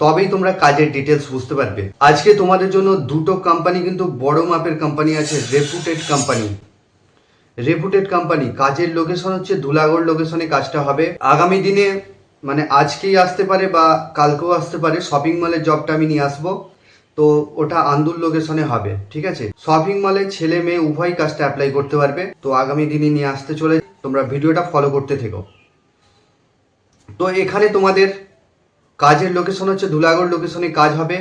তবেই তোমরা কাজের ডিটেলস বুঝতে পারবে। আজকে তোমাদের জন্য দুটো কোম্পানি কিন্তু বড় মাপের কোম্পানি আছে রেপুটেড কোম্পানি রেপুটেড কোম্পানি কাজের লোকেশন হচ্ছে ধুলাগড় লোকেশনে কাজটা হবে। আগামী দিনে মানে আজকেই আসতে পারে বা কালকেও আসতে পারে শপিং মলের জবটা আমি নিয়ে আসব। তো ওটা আন্দুল লোকেশনে হবে, ঠিক আছে? শপিং মলে ছেলে মেয়ে উভয় কাজটা অ্যাপ্লাই করতে পারবে। তো আগামী দিনে নিয়ে আসতে চলে, তোমরা ভিডিওটা ফলো করতে থেকো। তো এখানে তোমাদের কাজের লোকেশন হচ্ছে ধুলাগড় লোকেশনে কাজ হবে।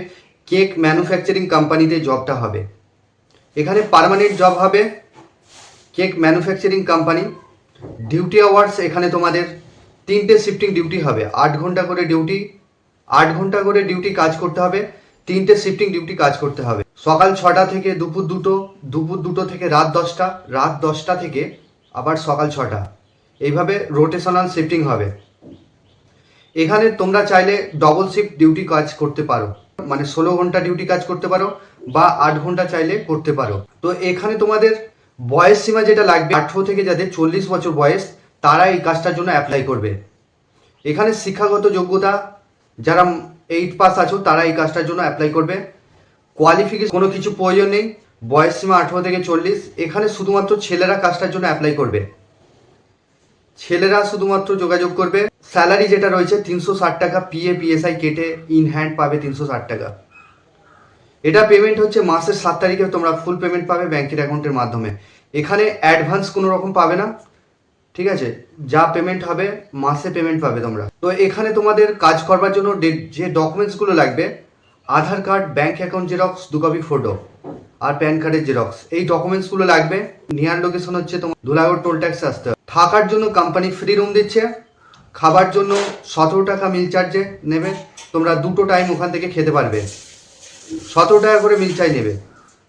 কেক ম্যানুফ্যাকচারিং কোম্পানিতে জবটা হবে। এখানে পার্মানেন্ট জব হবে। Cake manufacturing company duty hours এখানে তোমাদের তিনটে শিফটিং ডিউটি হবে। আট ঘণ্টা করে ডিউটি আট ঘণ্টা করে ডিউটি কাজ করতে হবে। তিনটে শিফটিং ডিউটি কাজ করতে হবে। সকাল ছটা থেকে দুপুর দুটো দুপুর দুটো থেকে রাত দশটা রাত দশটা থেকে আবার সকাল ছটা। এইভাবে রোটেশনাল শিফটিং হবে। এখানে তোমরা চাইলে ডবল শিফট ডিউটি কাজ করতে পারো। মানে ষোলো ঘণ্টা ডিউটি কাজ করতে পারো বা আট ঘণ্টা চাইলে করতে পারো। তো এখানে তোমাদের বয়স সীমা যেটা লাগবে, আঠেরো থেকে যাদের চল্লিশ বছর বয়স তারা এই কাজটার জন্য অ্যাপ্লাই করবে। এখানে শিক্ষাগত যোগ্যতা, যারা এইট পাস আছো, তারা এই কাজটার জন্য অ্যাপ্লাই করবে। কোয়ালিফিকেশন কোনো কিছু প্রয়োজন নেই, বয়স সীমা আঠেরো থেকে চল্লিশ। এখানে শুধুমাত্র ছেলেরা কাজটার জন্য অ্যাপ্লাই করবে। ছেলেরা শুধুমাত্র যোগাযোগ করবে। স্যালারি যেটা রয়েছে তিনশো ষাট টাকা পিএ পিএসআই কেটে ইন হ্যান্ড পাবে তিনশো ষাট টাকা। এটা পেমেন্ট হচ্ছে মাসের সাত তারিখে তোমরা ফুল পেমেন্ট পাবে ব্যাংকের অ্যাকাউন্টের মাধ্যমে। এখানে অ্যাডভান্স কোনো রকম পাবে না। ঠিক আছে? যা পেমেন্ট হবে, মাসে পেমেন্ট পাবে তোমরা। তো এখানে তোমাদের কাজ করবার জন্য যে ডকুমেন্টসগুলো লাগবে, Aadhaar card bank account xerox দু কপি ফটো আর প্যান কার্ডের জেরক্স এই ডকুমেন্টসগুলো লাগবে। নিয়ার লোকেশন হচ্ছে তোমার ধুলাগড় টোল ট্যাক্সে আসতে থাকার জন্য কোম্পানি ফ্রি রুম দিচ্ছে, খাবার জন্য সতেরো টাকা মিল চার্জে নেবে, তোমরা দুটো টাইম ওখান থেকে খেতে পারবে। সতেরো টাকা করে মিল চাই নেবে,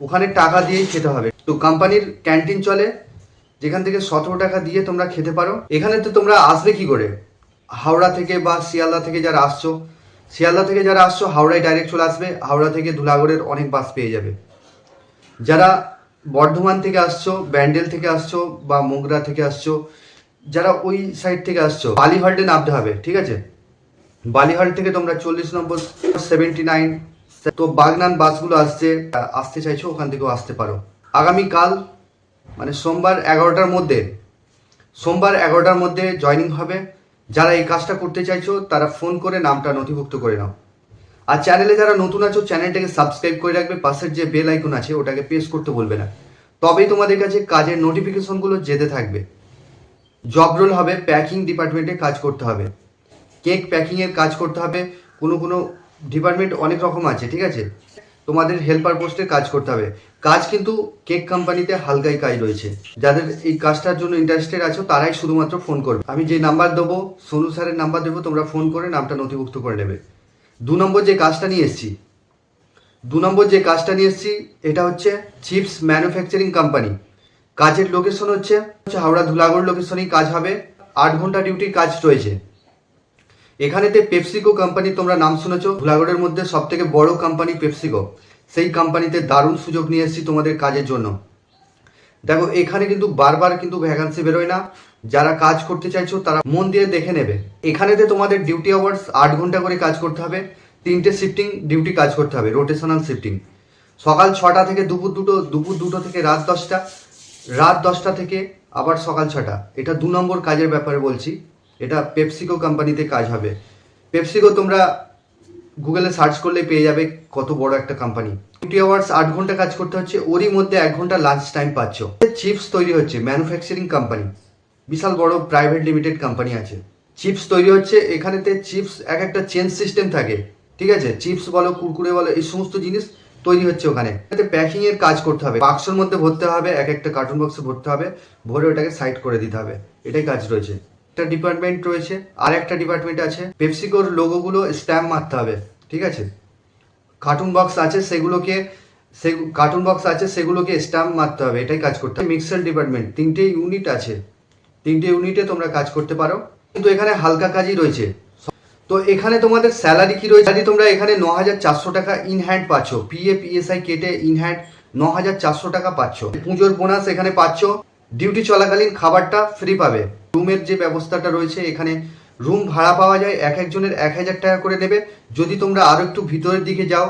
ওখানে টাকা দিয়েই খেতে হবে। তো কোম্পানির ক্যান্টিন চলে, যেখান থেকে সতেরো টাকা দিয়ে তোমরা খেতে পারো। এখানে তো তোমরা আসবে কি করে? হাওড়া থেকে বা শিয়ালদা থেকে যারা আসছো, শিয়ালদা থেকে যারা আসছো, হাওড়ায় ডাইরেক্ট চলে আসবে, হাওড়া থেকে ধুলাগড়ের অনেক বাস পেয়ে যাবে। যারা বর্ধমান থেকে আসছো, ব্যান্ডেল থেকে আসছো বা মোগরা থেকে আসছো, যারা ওই সাইড থেকে আসছো, বালিহাল্টে নামতে হবে, ঠিক আছে? বালিহাল্ট থেকে তোমরা চল্লিশ নম্বর সেভেন্টি নাইন তো বাগনান বাসগুলো আসছে, আসতে চাইছো, ওখান থেকেও আসতে পারো। আগামীকাল মানে সোমবার এগারোটার মধ্যে, সোমবার এগারোটার মধ্যে জয়নিং হবে। যারা এই কাজটা করতে চাইছো, তারা ফোন করে নামটা নথিভুক্ত করে নাও। আর চ্যানেলে যারা নতুন আছো চ্যানেলটাকে সাবস্ক্রাইব করে রাখবে, পাশের যে বেল আইকন আছে, ওটাকে প্রেস করতে বলবে না। তবেই তোমাদের কাছে কাজের নোটিফিকেশনগুলো যেতে থাকবে। জব রোল হবে প্যাকিং ডিপার্টমেন্টে কাজ করতে হবে। কেক প্যাকিংয়ের কাজ করতে হবে। কোনো কোনো ডিপার্টমেন্ট অনেক রকম আছে, ঠিক আছে? তোমাদের হেল্পার পোস্টে কাজ করতে হবে। কাজ কিন্তু কেক কোম্পানিতে হালকাই কাজ রয়েছে। যাদের এই কাজটার জন্য ইন্টারেস্টেড আছো, তারাই শুধুমাত্র ফোন করবে। আমি যে নাম্বার দেবো, সোনু স্যারের নাম্বার দেবো, তোমরা ফোন করে নামটা নথিভুক্ত করে নেবে। দু নম্বর যে কাজটা নিয়ে এসেছি, দু নম্বর যে কাজটা নিয়ে এসেছি, এটা হচ্ছে চিপস ম্যানুফ্যাকচারিং কোম্পানি। কাজের লোকেশন হচ্ছে হাওড়া ধুলাগড় লোকেশনেই কাজ হবে, আট ঘণ্টা ডিউটির কাজ রয়েছে। এখানেতে পেপসিকো কোম্পানি, তোমরা নাম শুনেছ, ধুলাগড়ের মধ্যে সব থেকে বড় কোম্পানি পেপসিকো। সেই কোম্পানিতে দারুণ সুযোগ নিয়ে এসেছি তোমাদের কাজের জন্য। দেখো, এখানে কিন্তু বারবার কিন্তু ভ্যাকান্সি বেরোয় না। যারা কাজ করতে চাইছো, তারা মন দিয়ে দেখে নেবে। এখানেতে তোমাদের ডিউটি আওয়ার্স আট ঘণ্টা করে কাজ করতে হবে। তিনটে শিফটিং ডিউটি কাজ করতে হবে রোটেশনাল শিফটিং সকাল ছটা থেকে দুপুর দুটো দুপুর দুটো থেকে রাত দশটা। রাত দশটা থেকে আবার সকাল ছটা। এটা দু নম্বর কাজের ব্যাপারে বলছি। এটা পেপসিকো কোম্পানিতে কাজ হবে। পেপসিকো তোমরা গুগলে সার্চ করলে পেয়ে যাবে কত বড় একটা কোম্পানি ডিউটি আওয়ার্স আট ঘণ্টা কাজ করতে হচ্ছে, ওরই মধ্যে এক ঘণ্টা লাঞ্চ টাইম পাচ্ছ। চিপস তৈরি হচ্ছে ম্যানুফ্যাকচারিং কোম্পানি বিশাল বড় প্রাইভেট লিমিটেড কোম্পানি আছে। চিপস তৈরি হচ্ছে, এখানেতে চিপস এক একটা চেঞ্জ সিস্টেম থাকে, ঠিক আছে? চিপস বলো, কুরকুরে বলো, এই সমস্ত জিনিস তৈরি হচ্ছে ওখানে। প্যাকিং এর কাজ করতে হবে, বাক্সের মধ্যে ভরতে হবে, এক একটা কার্টুন বক্সে ভরতে হবে, ভরে ওটাকে সাইড করে দিতে হবে, এটাই কাজ রয়েছে। একটা ডিপার্টমেন্ট রয়েছে আর একটা ডিপার্টমেন্ট আছে। পেপসিকোর লোগোগুলো স্ট্যাম্প মারতে হবে, ঠিক আছে? কার্টুন বক্স আছে, সেগুলোকে, সে কার্টুন বক্স আছে, সেগুলোকে স্ট্যাম্প মারতে হবে, এটাই কাজ করতে হবে। মিক্সার ডিপার্টমেন্ট তিনটে ইউনিট আছে। তিনটে ইউনিটে তোমরা কাজ করতে পারো। কিন্তু এখানে হালকা কাজই রয়েছে। তো এখানে তোমাদের স্যালারি কি রয়েছে? স্যালারি তোমরা এখানে ন হাজার চারশো টাকা ইন হ্যান্ড পাচ্ছ। পিএ পিএসআই কেটে ইন হ্যান্ড ন হাজার চারশো টাকা পাচ্ছ। পুজোর বোনাস এখানে পাচ্ছ। ডিউটি চলাকালীন খাবারটা ফ্রি পাবে। রুমের যে ব্যবস্থাটা রয়েছে, এখানে রুম ভাড়া পাওয়া যায় এক একজনের এক হাজার টাকা করে নেবে। যদি তোমরা আরও একটু ভিতরের দিকে যাও,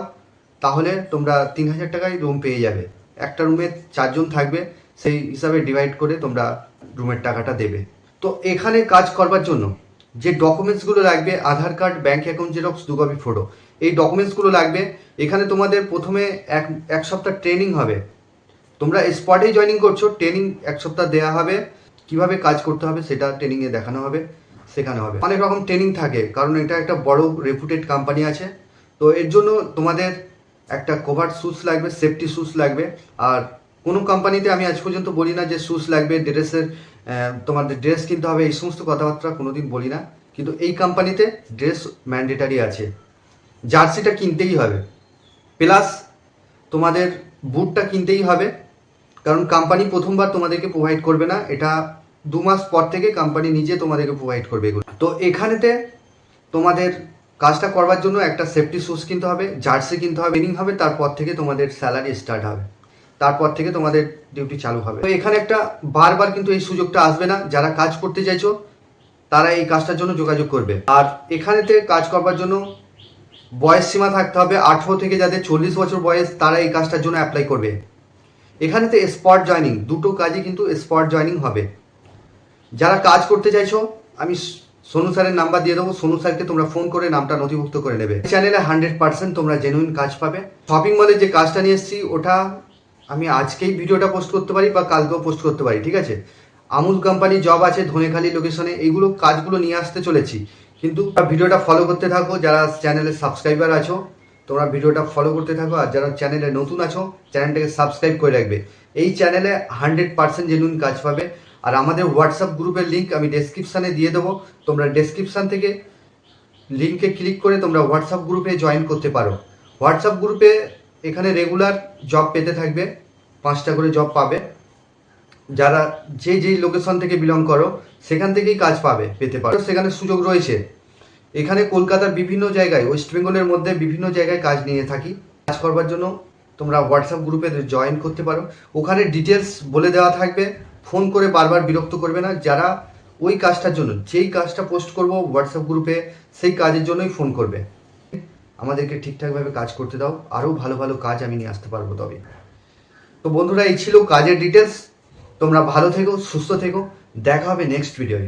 তাহলে তোমরা তিন হাজার টাকায় রুম পেয়ে যাবে। একটা রুমে চারজন থাকবে, সেই হিসাবে ডিভাইড করে তোমরা রুমের টাকাটা দেবে। তো এখানে কাজ করবার জন্য যে ডকুমেন্টসগুলো লাগবে, Aadhaar card bank account xerox দু কপি ফটো এই ডকুমেন্টসগুলো লাগবে। এখানে তোমাদের প্রথমে এক এক সপ্তাহ ট্রেনিং হবে। তোমরা স্পটেই জয়েনিং করছ ট্রেনিং এক সপ্তাহ দেওয়া হবে। কীভাবে কাজ করতে হবে সেটা ট্রেনিংয়ে দেখানো হবে, শেখানো হবে। অনেক রকম ট্রেনিং থাকে, কারণ এটা একটা বড় রেপুটেড কোম্পানি আছে। তো এর জন্য তোমাদের একটা কভার শুজ লাগবে সেফটি শুজ লাগবে। আর কোনো কোম্পানিতে আমি আজ পর্যন্ত বলি না যে শুজ লাগবে ড্রেসের তোমাদের ড্রেস কিনতে হবে, এই সমস্ত কথাবার্তা কোনোদিন বলি না। কিন্তু এই কোম্পানিতে ড্রেস ম্যান্ডেটারি আছে। জার্সিটা কিনতেই হবে। প্লাস তোমাদের বুটটা কিনতেই হবে। কারণ কোম্পানি প্রথমবার তোমাদেরকে প্রোভাইড করবে না, এটা দু মাস পর থেকে কোম্পানি নিজে তোমাদেরকে প্রোভাইড করবে এগুলো। তো এখানেতে তোমাদের কাজটা করবার জন্য একটা সেফটি শুজ কিনতে হবে জার্সি কিনতে হবে ট্রেনিং হবে, তারপর থেকে তোমাদের স্যালারি স্টার্ট হবে। তারপর থেকে তোমাদের ডিউটি চালু হবে। তো এখানে একটা বারবার কিন্তু এই সুযোগটা আসবে না, যারা কাজ করতে চাইছো, তারা এই কাজটার জন্য যোগাযোগ করবে। আর এখানেতে কাজ করবার জন্য বয়স সীমা থাকতে হবে আঠেরো থেকে যাদের চল্লিশ বছর বয়স, তারা এই কাজটার জন্য অ্যাপ্লাই করবে। এখানেতে স্পট জয়নিং দুটো কাজই কিন্তু স্পট জয়নিং হবে। যারা কাজ করতে চাইছো, আমি সোনু স্যারের নাম্বার দিয়ে দেবো। সোনু স্যারকে তোমরা ফোন করে নামটা নথিভুক্ত করে নেবে। চ্যানেলে হান্ড্রেড পার্সেন্ট তোমরা জেনুইন কাজ পাবে। শপিং মলে যে কাজটা নিয়ে এসেছি, ওটা আমি আজকেই ভিডিওটা পোস্ট করতে পারি বা কালকেও পোস্ট করতে পারি, ঠিক আছে? আমুল কোম্পানি জব আছে, ধনেখালি লোকেশনে এইগুলো কাজগুলো নিয়ে আসতে চলেছি। কিন্তু ভিডিওটা ফলো করতে থাকো, যারা চ্যানেলের সাবস্ক্রাইবার আছো তোমরা ভিডিওটা ফলো করতে থাকো আর যারা চ্যানেলে নতুন আছো চ্যানেলটাকে সাবস্ক্রাইব করে রাখবে। এই চ্যানেলে হান্ড্রেড পার্সেন্ট জেনুইন কাজ পাবে। আর আমাদের হোয়াটসঅ্যাপ গ্রুপের লিঙ্ক আমি ডেসক্রিপশানে দিয়ে দেবো। তোমরা ডেসক্রিপশান থেকে লিঙ্কে ক্লিক করে তোমরা হোয়াটসঅ্যাপ গ্রুপে জয়েন করতে পারো। হোয়াটসঅ্যাপ গ্রুপে এখানে রেগুলার জব পেতে থাকবে, পাঁচটা করে জব পাবে। যারা যে যেই লোকেশন থেকে বিলং করো, সেখান থেকেই কাজ পাবে, পেতে পারো। সেখানে সুযোগ রয়েছে। এখানে কলকাতার বিভিন্ন জায়গায় ওয়েস্ট বেঙ্গলের মধ্যে বিভিন্ন জায়গায় কাজ নিয়ে থাকি। কাজ করবার জন্য তোমরা হোয়াটসঅ্যাপ গ্রুপে জয়েন করতে পারো। ওখানে ডিটেলস বলে দেওয়া থাকবে। ফোন করে বারবার বিরক্ত করবে না। যারা ওই কাজটার জন্য, যেই কাজটা পোস্ট করব হোয়াটসঅ্যাপ গ্রুপে সেই কাজের জন্যই ফোন করবে। আমাদেরকে ঠিকঠাকভাবে কাজ করতে দাও। আরও ভালো ভালো কাজ আমি নিয়ে আসতে পারব তবে। তো বন্ধুরা, এই ছিল কাজের ডিটেলস তোমরা ভালো থেকো, সুস্থ থেকো। দেখা হবে নেক্সট ভিডিওয়ে